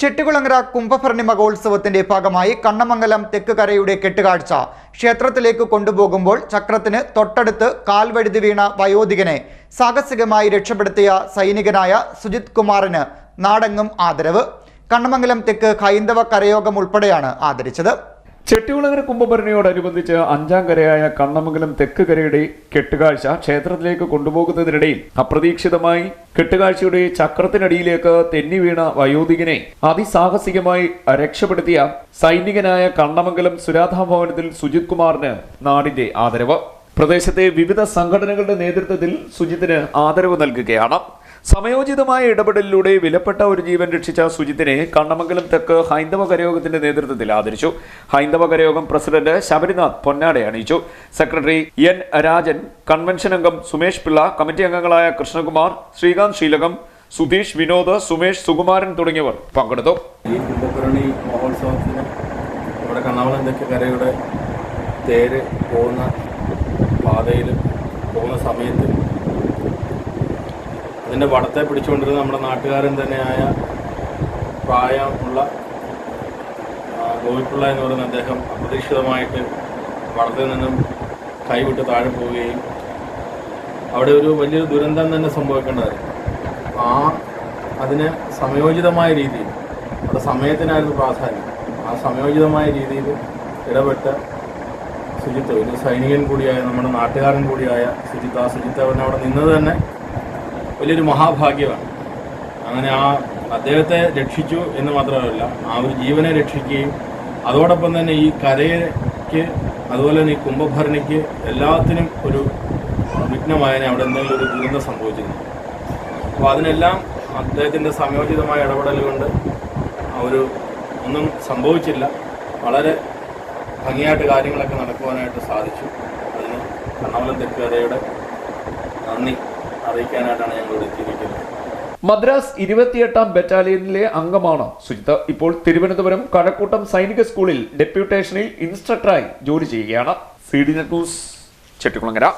ചെട്ടികുളങ്ങര കുംഭഭരണി മഹോത്സവത്തിന്റെ ഭാഗമായി കണ്ണമംഗലം തെക്ക് കരയുടെ കെട്ടുകാഴ്ച. ക്ഷേത്രത്തിലേക്ക് കൊണ്ടുപോകുമ്പോൾ ചക്രത്തിന് തൊട്ടടുത്ത് കാൽവഴുതി വീണ വയോധികനെ സാഹസികമായി രക്ഷപ്പെടുത്തിയ സൈനികനായ സുജിത് കുമാറിന് നാടെങ്ങും ആദരവ്. കണ്ണമംഗലം തെക്ക് ഹൈന്ദവ കരയോഗം ഉൾപ്പെടെയാണ് ആദരിച്ചത്. ചെട്ടികുളങ്ങര കുംഭഭരണിയോടനുബന്ധിച്ച് അഞ്ചാം കരയായ കണ്ണമംഗലം തെക്ക് കരയുടെ കെട്ടുകാഴ്ച ക്ഷേത്രത്തിലേക്ക് കൊണ്ടുപോകുന്നതിനിടയിൽ അപ്രതീക്ഷിതമായി കെട്ടുകാഴ്ചയുടെ ചക്രത്തിനടിയിലേക്ക് തെന്നി വീണ വയോധികനെ അതിസാഹസികമായി രക്ഷപ്പെടുത്തിയ സൈനികനായ കണ്ണമംഗലം സുരാധാ ഭവനത്തിൽ സുജിത് കുമാറിന് നാടിന്റെ ആദരവ്. പ്രദേശത്തെ വിവിധ സംഘടനകളുടെ നേതൃത്വത്തിൽ സുജിത്തിന് ആദരവ് നൽകുകയാണ്. സമയോചിതമായ ഇടപെടലിലൂടെ വിലപ്പെട്ട ഒരു ജീവൻ രക്ഷിച്ച സുജിത്തിനെ കണ്ണമംഗലം തെക്ക് ഹൈന്ദവ കരയോഗത്തിന്റെ നേതൃത്വത്തിൽ ആദരിച്ചു. ഹൈന്ദവ കരയോഗം പ്രസിഡന്റ് ശബരിനാഥ് പൊന്നാടെ അണിയിച്ചു. സെക്രട്ടറി എൻ രാജൻ കൺവെൻഷൻ അംഗം സുമേഷ് പിള്ള കമ്മിറ്റി അംഗങ്ങളായ കൃഷ്ണകുമാർ ശ്രീകാന്ത് ശീലകം സുധീഷ് വിനോദ് സുമേഷ് സുകുമാരൻ തുടങ്ങിയവർ പങ്കെടുത്തു. ഈ തേര് പോകുന്ന പാതയിൽ പോകുന്ന സമയത്ത് അതിന്റെ വടത്തെ പിടിച്ചുകൊണ്ടിരുന്ന നമ്മുടെ നാട്ടുകാരൻ തന്നെയായ പ്രായമുള്ള ഗോപിപ്പിള്ള എന്ന് പറയുന്ന അദ്ദേഹം അപ്രതീക്ഷിതമായിട്ട് വടത്തിൽ നിന്നും കൈവിട്ട് താഴെ പോവുകയും അവിടെ ഒരു വലിയൊരു ദുരന്തം തന്നെ സംഭവിക്കേണ്ടതായിരുന്നു. ആ അതിന് സമയോചിതമായ രീതിയിൽ അവിടെ സമയത്തിനായിരുന്നു പ്രാധാന്യം. ആ സമയോചിതമായ രീതിയിൽ ഇടപെട്ട സുജിത്ത് ഒരു സൈനികൻ കൂടിയായ നമ്മുടെ നാട്ടുകാരൻ കൂടിയായ ശുചിത്വ ആ സുജിത്ത് അവൻ അവിടെ നിന്നത് തന്നെ വലിയൊരു മഹാഭാഗ്യമാണ്. അങ്ങനെ ആ അദ്ദേഹത്തെ രക്ഷിച്ചു എന്ന് മാത്രമല്ല ആ ഒരു ജീവനെ രക്ഷിക്കുകയും അതോടൊപ്പം തന്നെ ഈ കരയ്ക്ക് അതുപോലെ തന്നെ ഈ കുംഭഭരണിക്ക് എല്ലാത്തിനും ഒരു വിഘ്നമായതിനെ അവിടെ എന്തെങ്കിലും ഒരു ദുരന്തം സംഭവിച്ചിരുന്നു. അപ്പോൾ അതിനെല്ലാം അദ്ദേഹത്തിന്റെ സംയോജിതമായ ഇടപെടൽ കൊണ്ട് ഒരു ഒന്നും സംഭവിച്ചില്ല. വളരെ ഭംഗിയായിട്ട് കാര്യങ്ങളൊക്കെ നടക്കുവാനായിട്ട് സാധിച്ചു. അതിന് കണ്ണവലം തെക്കുകരയുടെ നന്ദി. അറിയിക്കാനായിട്ടാണ് ഞങ്ങൾ എത്തിയിരിക്കുന്നത്. മദ്രാസ് ഇരുപത്തിയെട്ടാം ബറ്റാലിയനിലെ അംഗമാണ് സുജിത്ത് ഇപ്പോൾ തിരുവനന്തപുരം കഴക്കൂട്ടം സൈനിക സ്കൂളിൽ ഡെപ്യൂട്ടേഷനിൽ ഇൻസ്ട്രക്ടറായി ജോലി ചെയ്യുകയാണ്. C D net news Chettikulangara